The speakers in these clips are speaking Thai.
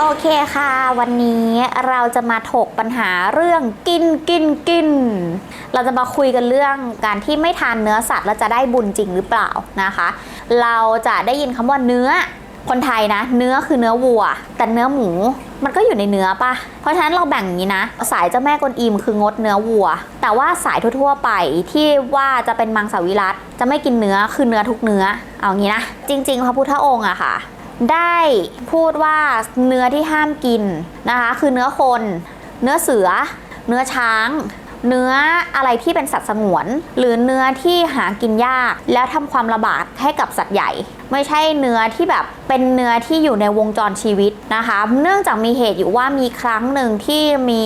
โอเคค่ะ วันนี้เราจะมาถกปัญหาเรื่องกินกินกิน เราจะมาคุยกันเรื่องการที่ไม่ทานเนื้อสัตว์แล้วจะได้บุญจริงหรือเปล่านะคะ เราจะได้ยินคำว่าเนื้อคนไทยนะ เนื้อคือเนื้อวัว แต่เนื้อหมูมันก็อยู่ในเนื้อปะเพราะฉะนั้นเราแบ่งอย่างนี้นะ สายเจ้าแม่กวนอิมคืองดเนื้อวัว แต่ว่าสายทั่วๆไปที่ว่าจะเป็นมังสวิรัตจะไม่กินเนื้อคือเนื้อทุกเนื้อเอางี้นะจริง ๆ พระพุทธองค์อะค่ะ ได้พูดว่าเนื้อที่ห้ามกินนะคะ คือเนื้อคน เนื้อเสือ เนื้อช้าง เนื้ออะไรที่เป็นสัตว์สงวน หรือเนื้อที่หากินยาก แล้วทำความระบาดให้กับสัตว์ใหญ่ ไม่ใช่เนื้อที่แบบเป็นเนื้อที่อยู่ในวงจรชีวิตนะคะ เนื่องจากมีเหตุอยู่ว่ามีครั้งหนึ่งที่มี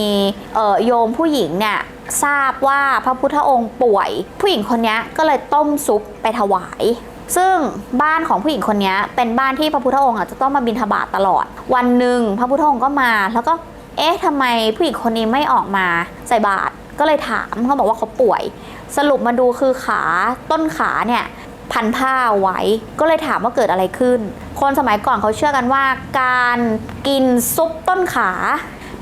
โยมผู้หญิงเนี่ยทราบว่าพระพุทธองค์ป่วย ผู้หญิงคนนี้ก็เลยต้มซุปไปถวาย ซึ่งบ้านของผู้หญิงคนนี้เป็นบ้านที่พระพุทธองค์จะต้องมาบิณฑบาตตลอด วันหนึ่งพระพุทธองค์ก็มาแล้วก็เอ๊ะทำไมผู้หญิงคนนี้ไม่ออกมาใส่บาตรก็เลยถามเขาบอกว่าเขาป่วย สรุปมาดูคือขาต้นขาเนี่ยพันผ้าเอาไว้ก็เลยถามว่าเกิดอะไรขึ้น คนสมัยก่อนเขาเชื่อกันว่า การกินซุปต้นขา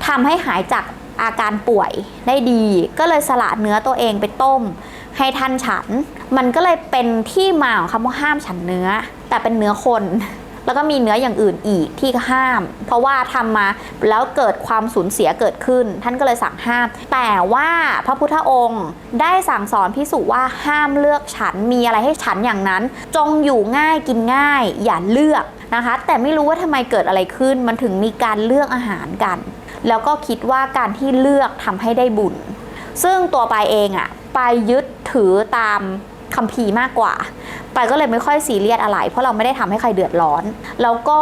ทำให้หายจากอาการป่วยได้ดี ก็เลยสละเนื้อตัวเองไปต้ม ให้ท่านฉัน มันก็เลยเป็นที่มาของคำว่าห้ามฉันเนื้อ แต่เป็นเนื้อคน แล้วก็มีเนื้ออย่างอื่นอีกที่ห้าม เพราะว่าทำมาแล้วเกิดความสูญเสียเกิดขึ้น ท่านก็เลยสั่งห้าม แต่ว่าพระพุทธองค์ได้สั่งสอนพิสุว่าห้ามเลือกฉันมีอะไรให้ฉันอย่างนั้น จงอยู่ง่ายกินง่าย อย่าเลือกนะคะ แต่ไม่รู้ว่าทำไมเกิดอะไรขึ้น มันถึงมีการเลือกอาหารกัน แล้วก็คิดว่าการที่เลือกทำให้ได้บุญซึ่งตัวปายเองอะป ไปยึดถือตามคัมภีร์มากกว่าปายก็เลยไม่ค่อยซีเรียสอะไร เพราะเราไม่ได้ทำให้ใครเดือดร้อน แล้วก็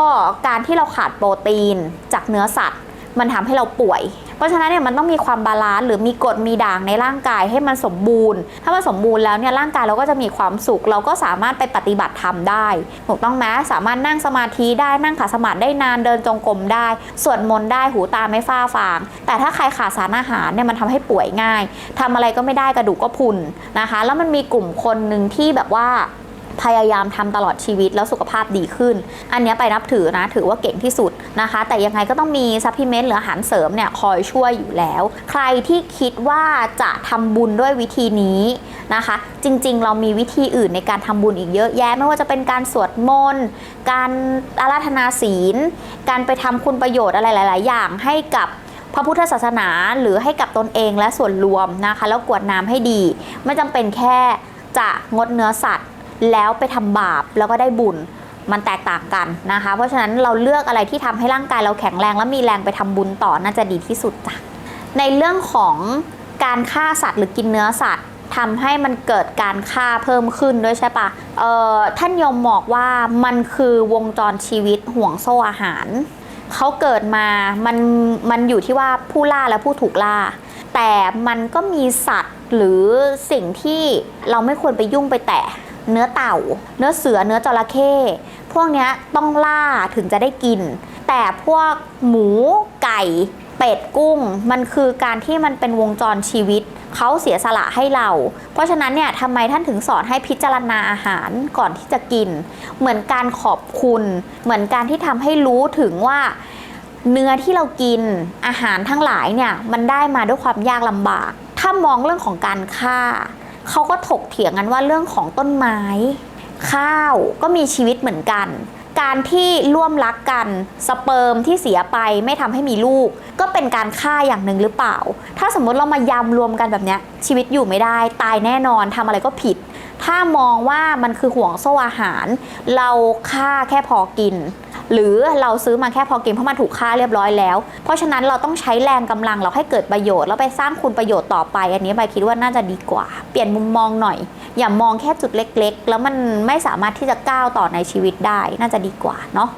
การที่เราขาดโปรตีนจากเนื้อสัตว์ มันทำให้เราป่วย เพราะฉะนั้นเนี่ยมันต้องมีความบาลานซ์หรือมีกรดมีด่างในร่างกายให้มันสมบูรณ์ ถ้ามันสมบูรณ์แล้วเนี่ยร่างกายเราก็จะมีความสุข เราก็สามารถไปปฏิบัติธรรมได้ถูกต้องไหมสามารถนั่งสมาธิได้นั่งขัดสมาธิได้นานเดินจงกรมได้สวดมนต์ได้หูตาไม่ฟ้าฟาง แต่ถ้าใครขาดสารอาหารเนี่ยมันทำให้ป่วยง่ายทำอะไรก็ไม่ได้กระดูกก็พุนนะคะ แล้วมันมีกลุ่มคนหนึ่งที่แบบว่า พยายามทำตลอดชีวิตแล้วสุขภาพดีขึ้น อันนี้ไปนับถือนะถือว่าเก่งที่สุดนะคะ แต่ยังไงก็ต้องมีซัพพลีเมนต์หรืออาหารเสริมเนี่ยคอยช่วยอยู่แล้ว ใครที่คิดว่าจะทำบุญด้วยวิธีนี้นะคะ จริงๆ เรามีวิธีอื่นในการทำบุญอีกเยอะแยะ ไม่ว่าจะเป็นการสวดมนต์การอาราธนาศีล การไปทำคุณประโยชน์อะไรหลาย ๆ อย่างให้กับพระพุทธศาสนาหรือให้กับตนเองและส่วนรวมนะคะ แล้วกวดน้ำให้ดี ไม่จำเป็นแค่จะงดเนื้อสัตว์ แล้วไปทำบาปแล้วก็ได้บุญมันแตกต่างกันนะคะ เพราะฉะนั้นเราเลือกอะไรที่ทำให้ร่างกายเราแข็งแรงและมีแรงไปทำบุญต่อน่าจะดีที่สุดจ้ะในเรื่องของการฆ่าสัตว์หรือกินเนื้อสัตว์ทำให้มันเกิดการฆ่าเพิ่มขึ้นด้วยใช่ปะเอ่อท่านยมบอกว่ามันคือวงจรชีวิตห่วงโซ่อาหาร เขาเกิดมา มัน มันอยู่ที่ว่าผู้ล่าและผู้ถูกล่า แต่มันก็มีสัตว์หรือสิ่งที่เราไม่ควรไปยุ่งไปแตะ เนื้อเต่า เนื้อเสือเนื้อจระเข้พวกนี้ต้องล่าถึงจะได้กิน แต่พวกหมูไก่เป็ดกุ้ง มันคือการที่มันเป็นวงจรชีวิตเขาเสียสละให้เรา เพราะฉะนั้นเนี่ยทำไมท่านถึงสอนให้พิจารณาอาหารก่อนที่จะกิน เหมือนการขอบคุณ เหมือนการที่ทำให้รู้ถึงว่าเนื้อที่เรากินอาหารทั้งหลายเนี่ยมันได้มาด้วยความยากลำบาก ถ้ามองเรื่องของการฆ่า เขาก็ถกเถียงกันว่าเรื่องของต้นไม้ ข้าวก็มีชีวิตเหมือนกัน การที่ร่วมรักกันสเปิร์มที่เสียไปไม่ทำให้มีลูก ก็เป็นการฆ่าอย่างหนึ่งหรือเปล่า ถ้าสมมติเรามายำรวมกันแบบนี้ชีวิตอยู่ไม่ได้ ตายแน่นอนทำอะไรก็ผิด ถ้ามองว่ามันคือห่วงโซ่อาหาร เราฆ่าแค่พอกิน หรือเราซื้อมาแค่พอกินเพราะมันถูกฆ่าเรียบร้อยแล้ว เพราะฉะนั้นเราต้องใช้แรงกำลังเราให้เกิดประโยชน์แล้วไปสร้างคุณประโยชน์ต่อไป อันนี้ใบคิดว่าน่าจะดีกว่า เปลี่ยนมุมมองหน่อย อย่ามองแค่จุดเล็ก ๆ แล้วมันไม่สามารถที่จะก้าวต่อในชีวิตได้น่าจะดีกว่าเนาะ